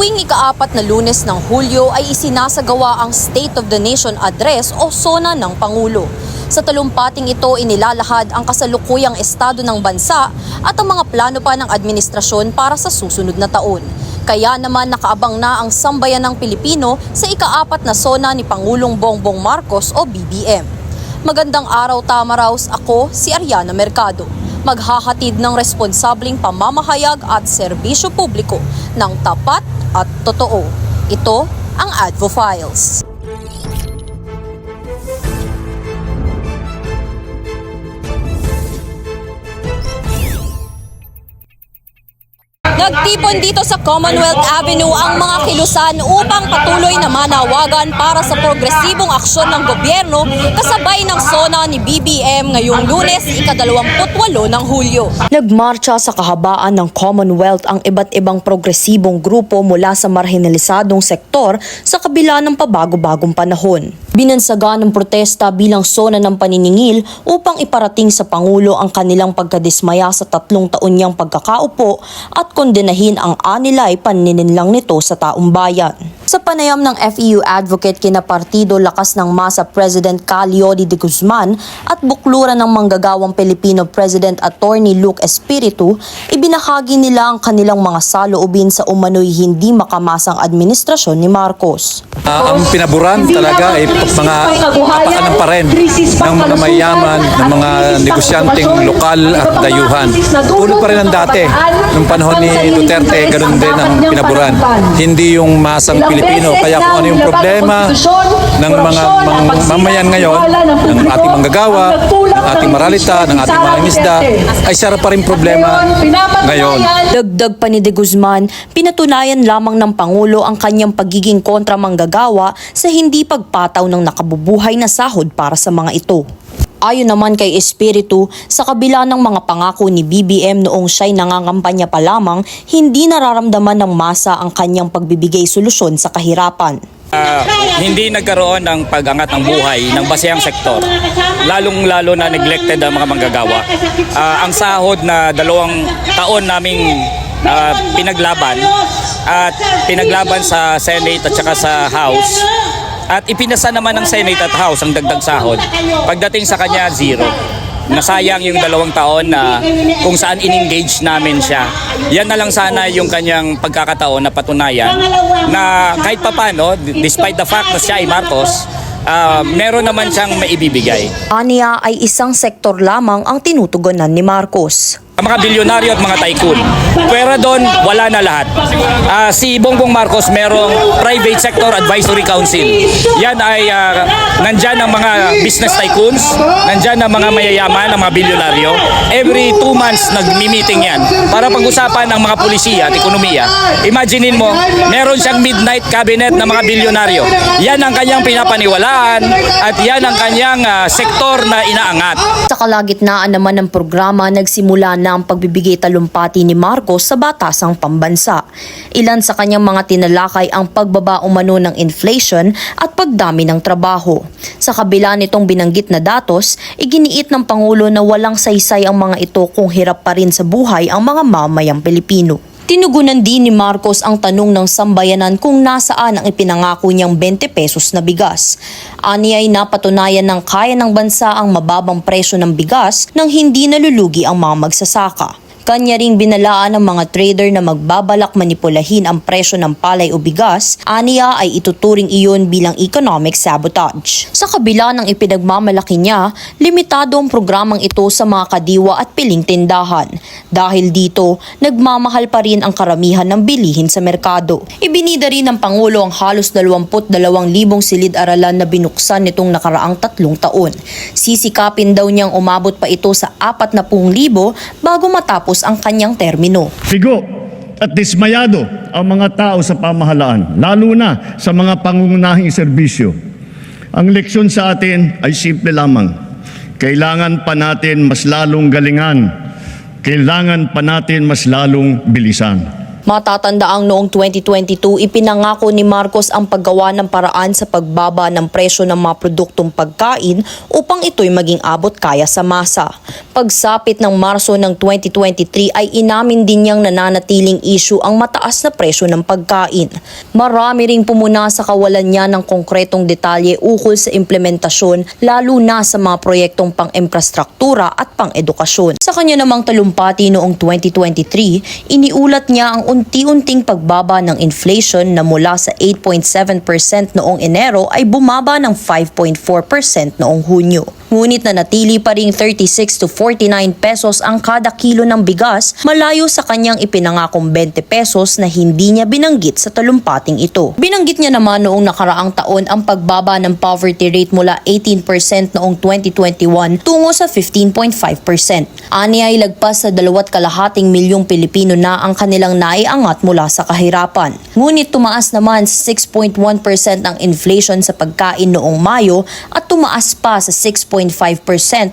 Tuwing ikaapat na lunes ng Hulyo ay isinasagawa ang State of the Nation Address o SONA ng Pangulo. Sa talumpating ito inilalahad ang kasalukuyang estado ng bansa at ang mga plano pa ng administrasyon para sa susunod na taon. Kaya naman nakaabang na ang sambayan ng Pilipino sa ikaapat na SONA ni Pangulong Bongbong Marcos o BBM. Magandang araw Tamaraos, ako si Ariana Mercado. Maghahatid ng responsableng pamamahayag at serbisyo publiko ng tapat at totoo. Ito ang Advo Nagtipon dito sa Commonwealth Avenue ang mga kilusan upang patuloy na manawagan para sa progresibong aksyon ng gobyerno kasabay ng SONA ni BBM ngayong lunes ikadalawamputwalo ng Hulyo. Nagmarcha sa kahabaan ng Commonwealth ang iba't ibang progresibong grupo mula sa marginalisadong sektor sa kabila ng pabago-bagong panahon. Binansaga ng protesta bilang SONA ng paniningil upang iparating sa Pangulo ang kanilang pagkadismaya sa tatlong taon niyang pagkakaupo at kondenahin ang anilay panininlang nito sa taong bayan. Sa panayam ng FEU advocate kina Partido Lakas ng Masa President Caliodi de Guzman at bukluran ng manggagawang Pilipino President Attorney Luke Espiritu, ibinahagi nila ang kanilang mga saloobin sa umano'y hindi makamasang administrasyon ni Marcos. Ah, ang pinaburan talaga ay mga kapakanan pa rin ng mga mayaman, ng mga negosyanteng lokal at dayuhan. Tulad pa rin ang dati. Nung panahon ni Duterte, ganun din ang pinaburan. Hindi yung masang Pilipino. Kaya kung ano yung problema ng mga mang, mamayan ngayon, ng ating manggagawa, ng ating maralita, ng ating mga isda, ay sarap pa rin problema ngayon. Dagdag pa ni De Guzman, pinatunayan lamang ng Pangulo ang kanyang pagiging kontra manggagawa sa hindi pagpataw ng nakabubuhay na sahod para sa mga ito. Ayon naman kay Espiritu, sa kabila ng mga pangako ni BBM noong siya'y nangangampanya pa lamang, hindi nararamdaman ng masa ang kanyang pagbibigay solusyon sa kahirapan. Ah, hindi nagkaroon ng pag-angat ng buhay ng basehang sektor. Lalong-lalo na neglected ang mga manggagawa. Ah, ang sahod na dalawang taon naming ah, pinaglaban at pinaglaban sa Senate at saka sa House at ipinasa naman ng Senate at House ang dagdag sahod. Pagdating sa kanya, zero. Nasayang yung dalawang taon na kung saan in-engage namin siya. Yan na lang sana yung kanyang pagkakataon na patunayan na kahit papano, despite the fact na siya ay Marcos, ah, meron naman siyang maibibigay. Aniya ay isang sektor lamang ang tinutugunan ni Marcos. Ang mga bilyonaryo at mga tycoon. Pero doon, wala na lahat. Ah, si Bongbong Marcos merong Private Sector Advisory Council. Yan ay ah, nandyan ang mga business tycoons, nandyan ang mga mayayaman, ang mga bilyonaryo. Every two months nagmi-meeting yan para pag-usapan ng mga pulisiya at ekonomiya. Imaginein mo, meron siyang midnight cabinet ng mga bilyonaryo. Yan ang kanyang pinapaniwalaan at yan ang kanyang ah, sektor na inaangat. Sa kalagitnaan naman ng programa, nagsimula na ang pagbibigay talumpati ni Marcos sa batasang pambansa. Ilan sa kanyang mga tinalakay ang pagbaba umano ng inflation at pagdami ng trabaho. Sa kabila nitong binanggit na datos, iginiit ng Pangulo na walang saysay ang mga ito kung hirap pa rin sa buhay ang mga mamayang Pilipino. Tinugunan din ni Marcos ang tanong ng sambayanan kung nasaan ang ipinangako niyang 20 pesos na bigas. Ani ay napatunayan ng kaya ng bansa ang mababang presyo ng bigas nang hindi nalulugi ang mga magsasaka. Kanya ring binalaan ng mga trader na magbabalak manipulahin ang presyo ng palay o bigas, aniya ay ituturing iyon bilang economic sabotage. Sa kabila ng ipinagmamalaki niya, limitado ang programang ito sa mga kadiwa at piling tindahan. Dahil dito, nagmamahal pa rin ang karamihan ng bilihin sa merkado. Ibinida rin ng Pangulo ang halos 22,000 silid-aralan na binuksan nitong nakaraang tatlong taon. Sisikapin daw niyang umabot pa ito sa 40,000 bago matapos ang kanyang termino. Bigo at dismayado ang mga tao sa pamahalaan, lalo na sa mga pangunahing serbisyo. Ang leksyon sa atin ay simple lamang. Kailangan pa natin mas lalong galingan. Kailangan pa natin mas lalong bilisan. Matatandaang noong 2022, ipinangako ni Marcos ang paggawa ng paraan sa pagbaba ng presyo ng mga produktong pagkain upang ito'y maging abot kaya sa masa. Pagsapit ng Marso ng 2023 ay inamin din niyang nananatiling issue ang mataas na presyo ng pagkain. Marami ring pumuna sa kawalan niya ng konkretong detalye ukol sa implementasyon lalo na sa mga proyektong pang-infrastruktura at pang-edukasyon. Sa kanya namang talumpati noong 2023, iniulat niya ang unti-unting pagbaba ng inflation na mula sa 8.7% noong Enero ay bumaba ng 5.4% noong Hunyo. Ngunit nanatili pa ring 36 to 49 pesos ang kada kilo ng bigas malayo sa kanyang ipinangakong 20 pesos na hindi niya binanggit sa talumpating ito. Binanggit niya naman noong nakaraang taon ang pagbaba ng poverty rate mula 18% noong 2021 tungo sa 15.5%. Ani ay lagpas sa dalawat kalahating milyong Pilipino na ang kanilang naiangat mula sa kahirapan. Ngunit tumaas naman sa 6.1% ang inflation sa pagkain noong Mayo at tumaas pa sa 6.5%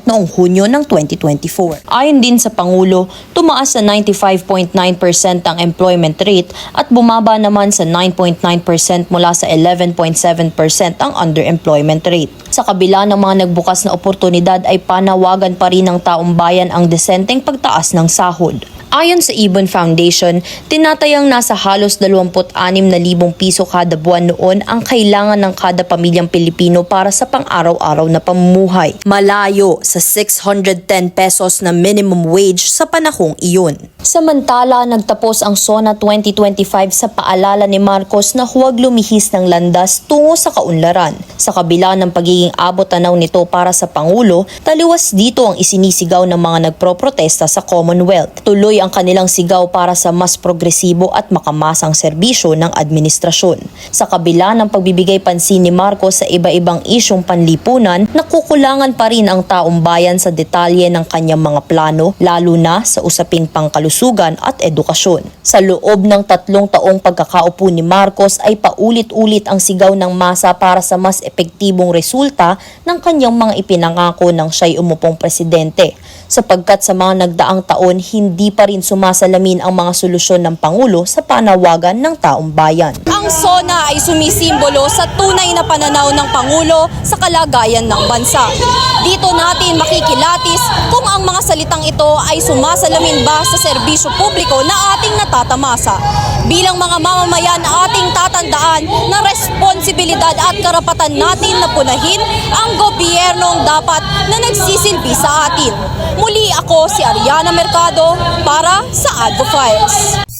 noong Hunyo ng 2024. Ayon din sa Pangulo, tumaas sa 95.9% ang employment rate at bumaba naman sa 9.9% mula sa 11.7% ang underemployment rate. Sa kabila ng mga nagbukas na oportunidad ay panawagan pa rin ng taong bayan ang desenteng pagtaas ng sahod. Ayon sa Ibon Foundation, tinatayang nasa halos 26,000 piso kada buwan noon ang kailangan ng kada pamilyang Pilipino para sa pang-araw-araw na pamumuhay. Malayo sa 610 pesos na minimum wage sa panahong iyon. Samantala, nagtapos ang SONA 2025 sa paalala ni Marcos na huwag lumihis ng landas tungo sa kaunlaran. Sa kabila ng pagiging abot tanaw nito para sa Pangulo, taliwas dito ang isinisigaw ng mga nagproprotesta sa Commonwealth. Tuloy ang kanilang sigaw para sa mas progresibo at makamasang serbisyo ng administrasyon. Sa kabila ng pagbibigay pansin ni Marcos sa iba-ibang isyong panlipunan, nakukulangan pa rin ang taong bayan sa detalye ng kanyang mga plano, lalo na sa usaping pangkalusugan at edukasyon. Sa loob ng tatlong taong pagkakaupo ni Marcos ay paulit-ulit ang sigaw ng masa para sa mas epektibong resulta ng kanyang mga ipinangako ng siya'y umupong presidente sapagkat sa mga nagdaang taon hindi pa rin sumasalamin ang mga solusyon ng Pangulo sa panawagan ng taong bayan. Ang SONA ay sumisimbolo sa tunay na pananaw ng Pangulo sa kalagayan ng bansa. Dito natin mga salitang ito ay sumasalamin ba sa serbisyo publiko na ating natatamasa. Bilang mga mamamayan, ating tatandaan na responsibilidad at karapatan natin na punahin ang gobyernong dapat na nagsisilbi sa atin. Muli ako si Ariana Mercado para sa Advo Files.